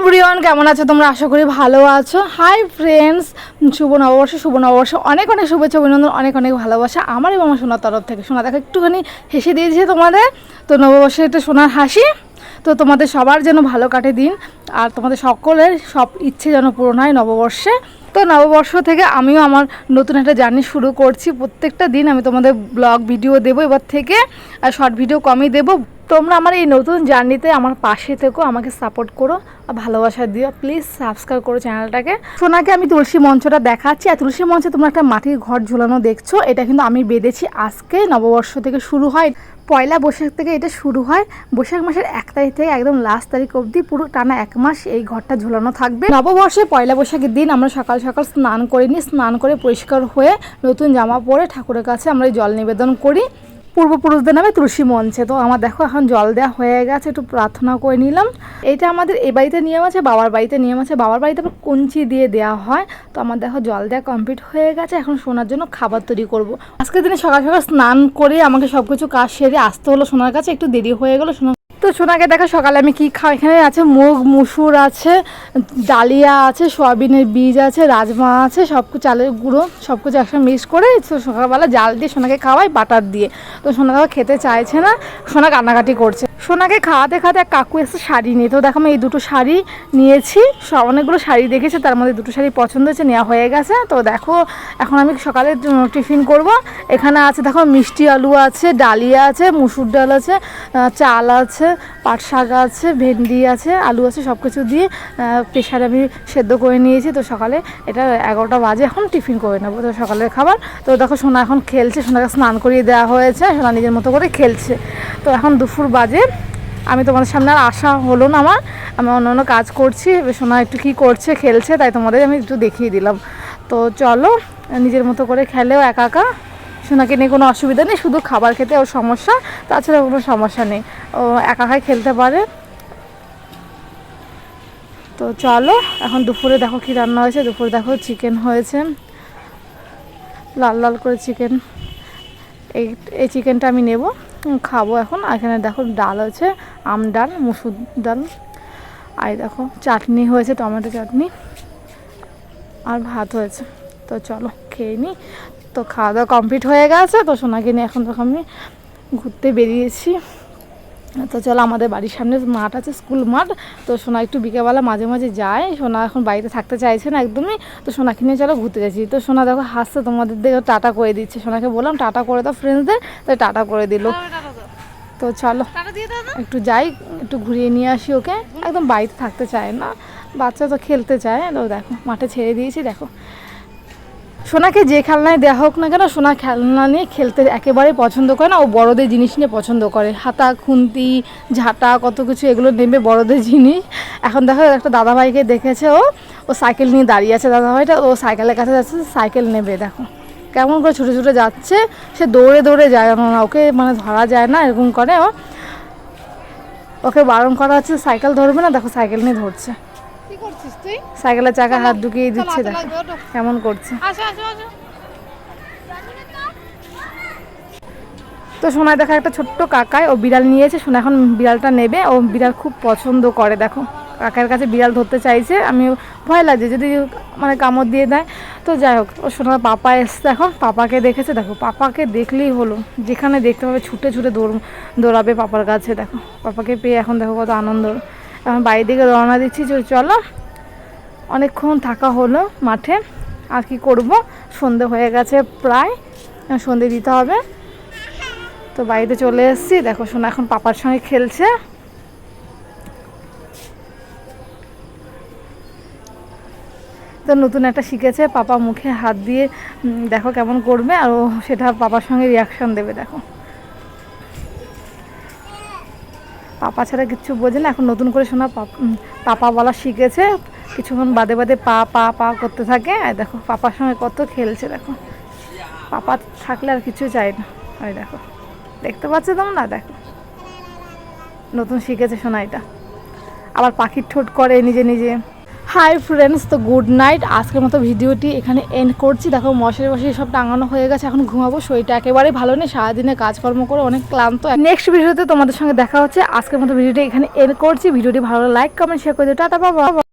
Everyone কেমন আছো? তোমরা আশা করি ভালো আছো। হাই ফ্রেন্ডস শুভ নববর্ষ শুভ নববর্ষ, অনেক অনেক শুভেচ্ছা, অভিনন্দন, অনেক অনেক ভালোবাসা আমার এবং আমার সোনার তরফ থেকে। সোনা, দেখো, একটুখানি হেসে দিয়েছে তোমাদের। তো নববর্ষে এটা সোনার হাসি। তো তোমাদের সবার যেন ভালো কাটে দিন, আর তোমাদের সকলের সব ইচ্ছে যেন পূরণ হয় নববর্ষে। তো নববর্ষ থেকে আমিও আমার নতুন একটা জার্নি শুরু করছি। প্রত্যেকটা দিন আমি তোমাদের ব্লগ, ভিডিও দেবো এবার থেকে, আর শর্ট ভিডিও কমই দেবো। তোমরা আমার এই নতুন জার্নিতে আমার পাশে থেকো, আমাকে সাপোর্ট করো আর ভালোবাসা দিও। প্লিজ সাবস্ক্রাইব করো চ্যানেলটাকে। সোনাকে আমি তুলসী মঞ্চটা দেখাচ্ছি। আর তুলসী মঞ্চে তোমরা একটা মাটির ঘর ঝুলানো দেখছ। এটা কিন্তু আমি বেঁধেছি আজকে, নববর্ষ থেকে শুরু হয়। পয়লা বৈশাখ থেকে এটা শুরু হয়। বৈশাখ মাসের এক তারিখ থেকে একদম লাস্ট তারিখ অবধি পুরো টানা এক মাস এই ঘরটা ঝুলানো থাকবে। নববর্ষে পয়লা বৈশাখের দিন আমরা সকাল সকাল স্নান করে নিই। স্নান করে পরিষ্কার হয়ে নতুন জামা পরে ঠাকুরের কাছে আমরা জল নিবেদন করি। পূর্বপুরুষদের নামে তুলসী মঞ্চে। তো আমার দেখো, এখন জল দেওয়া হয়ে গেছে, একটু প্রার্থনা করে নিলাম। এটা আমাদের এ বাড়িতে নিয়ম আছে, বাবার বাড়িতে নিয়ম আছে। বাবার বাড়িতে আবার কঞ্চি দিয়ে দেওয়া হয়। তো আমার দেখো, জল দেওয়া কমপ্লিট হয়ে গেছে, এখন সোনার জন্য খাবার তৈরি করব। আজকের দিনে সকাল সকাল স্নান করে আমাকে সব কিছু কাজ সেরে আসতে হলো সোনার কাছে, একটু দেরি হয়ে গেলো, সোনা তো সোনাকে দেখো সকালে আমি কি খাওয়া এখানে আছে মুগ, মুসুর আছে, ডালিয়া আছে, সয়াবিনের বীজ আছে, রাজমা আছে সব কিছু চালের গুঁড়ো সব কিছু একসঙ্গে মিক্স করে তো সকালবেলা জাল দিয়ে সোনাকে খাওয়াই, বাটার দিয়ে। তো সোনা খেতে চাইছে না, সোনা কান্নাকাটি করছে। সোনাকে খাওয়াতে খাওয়াতে এক কাকু এসে শাড়ি নিয়ে তো দেখো আমি এই দুটো শাড়ি নিয়েছি। অনেকগুলো শাড়ি দেখেছি, তার মধ্যে দুটো শাড়ি পছন্দ হয়েছে, নেওয়া হয়ে গেছে। তো দেখো, এখন আমি সকালে টিফিন করব। এখানে আছে, দেখো মিষ্টি আলু আছে, ডালিয়া আছে, মুসুর ডাল আছে চাল আছে, পাট শাক আছে, ভেন্ডি আছে, আলু আছে সব কিছু দিয়ে প্রেশারে আমি সেদ্ধ করে নিয়েছি। তো সকালে এটা এগারোটা বাজে, এখন টিফিন করে নেব। তো সকালের খাবার। তো দেখো সোনা এখন খেলছে, সোনাকে স্নান করিয়ে দেওয়া হয়েছে, সোনা নিজের মতো করে খেলছে। তো এখন দুপুর বাজে। আমি তোমাদের সামনে আর আসা হলো না আমার। আমি অন্য অন্য কাজ করছি, সোনা একটু কী করছে, খেলছে, তাই তোমাদের আমি একটু দেখিয়ে দিলাম। তো চলো, নিজের মতো করে খেলেও একা একা। সোনাকে নিয়ে কোনো অসুবিধা নেই, শুধু খাবার খেতে ওর সমস্যা, তাছাড়া কোনো সমস্যা নেই। ও একা একাই খেলতে পারে। তো চলো, এখন দুপুরে দেখো কি রান্না হয়েছে, দুপুরে দেখো চিকেন হয়েছে। লাল লাল করে চিকেন এই এই চিকেনটা আমি নেব। খাব এখন। এখানে দেখো ডাল আছে, আম ডাল, মুসুর ডাল। আর দেখো, চাটনি হয়েছে, টমেটো চাটনি। আর ভাত হয়েছে। তো চলো খেয়ে নিই তো খাওয়া দাওয়া কমপ্লিট হয়ে গেছে। তো সোনাকে নিয়ে এখন তখন আমি ঘুরতে বেরিয়েছি। তো চলো আমাদের বাড়ির সামনে মাঠ আছে স্কুল মাঠ। তো সোনা একটু বিকেলবেলা মাঝে মাঝে যায়। সোনা এখন বাড়িতে থাকতে চাইছে না একদমই। তো সোনাকে নিয়ে চলো ঘুরতে যাচ্ছি। তো সোনা দেখো হাসছে তোমাদের দিকে টাটা করে দিচ্ছে। সোনাকে বললাম টাটা করে দাও ফ্রেন্ডসদের তো টাটা করে দিল। তো চলো একটু যাই একটু ঘুরিয়ে নিয়ে আসি ওকে। একদম বাড়িতে থাকতে চায় না বাচ্চা তো খেলতে চায়। তো দেখো মাঠে ছেড়ে দিয়েছি দেখো। সোনাকে যে খেলনায় দেওয়া হোক না কেন, সোনা খেলনা নিয়ে খেলতে একেবারে পছন্দ করে না। ও বড়দের জিনিস নিয়ে পছন্দ করে। হাতা, খুন্তি, ঝাঁটা, কত কিছু, এগুলো নেবে বড়দের জিনিস। এখন দেখো, একটা দাদাভাইকে দেখেছে ও। ও সাইকেল নিয়ে দাঁড়িয়ে আছে দাদাভাইটা। ও সাইকেলের কাছে যাচ্ছে সাইকেল নেবে, দেখো। কেমন করে ছুটে ছুটে যাচ্ছে। সে দৌড়ে দৌড়ে যায় না, ওকে মানে ধরা যায় না, এরকম করে ও। ওকে বারণ করা হচ্ছে, সাইকেল ধরবে না, দেখো, সাইকেল নিয়ে ধরছে। কি করছিস তুই? সাইকেলের চাকা হাত ঢুকিয়ে দিচ্ছে দেখো কেমন করছে। তো সোনায় দেখা একটা ছোট্ট কাকায় ও বিড়াল নিয়েছে সোনা এখন বিড়ালটা নেবে ও বিড়াল খুব পছন্দ করে দেখো। কাকার কাছে বিড়াল ধরতে চাইছে আমি ভয় লাগছে যদি মানে কামড় দিয়ে দেয়। তো যাই হোক ও সোনার পাপা এসছে এখন পাপাকে দেখেছে দেখো পাপাকে দেখলেই হলো যেখানে দেখতে পাবে ছুটে ছুটে দৌড় দৌড়াবে পাপার কাছে দেখো। পাপাকে পেয়ে এখন দেখো কত আনন্দ। এখন বাড়ির দিকে রওনা দিচ্ছি, চলো অনেকক্ষণ থাকা হলো মাঠে। আর কি করব? সন্ধে হয়ে গেছে প্রায়। সন্ধে দিতে হবে। তো বাড়িতে চলে এসেছি। দেখো শোনা এখন পাপার সঙ্গে খেলছে। তো নতুন একটা শিখেছে। পাপা মুখে হাত দিয়ে দেখো কেমন করবে। আর ও সেটা পাপার সঙ্গে রিয়াকশন দেবে, দেখো। পাপা ছাড়া কিছু বোঝে না। এখন নতুন করে শোনা পাপ- বলা শিখেছে। কিছুক্ষণ বাদে বাদে পা পা পা করতে থাকে। আর দেখো, পাপার সঙ্গে কত খেলছে, দেখো। পাপা থাকলে আর কিছু চাই না। ওই দেখো, দেখতে পাচ্ছ তোমরা? দেখো। নতুন শিখেছে শোনা এটা। আবার পাখির ঠোঁট করে নিজে নিজে। হাই ফ্রেন্ডস তো গুড নাইট আজকের মতো ভিডিওটি এখানে এন্ড করছি। দেখো মশারি মশারি সব টাঙানো হয়ে গেছে, এখন ঘুমাবো। শরীরটা একেবারেই ভালো নেই, সারাদিনে কাজকর্ম করে অনেক ক্লান্ত। নেক্সট ভিডিওতে তোমাদের সঙ্গে দেখা হচ্ছে। আজকের মতো ভিডিওটি এখানে এন্ড করছি। ভিডিওটি ভালো লাইক কমেন্ট শেয়ার করে দিও। টাটা বাবা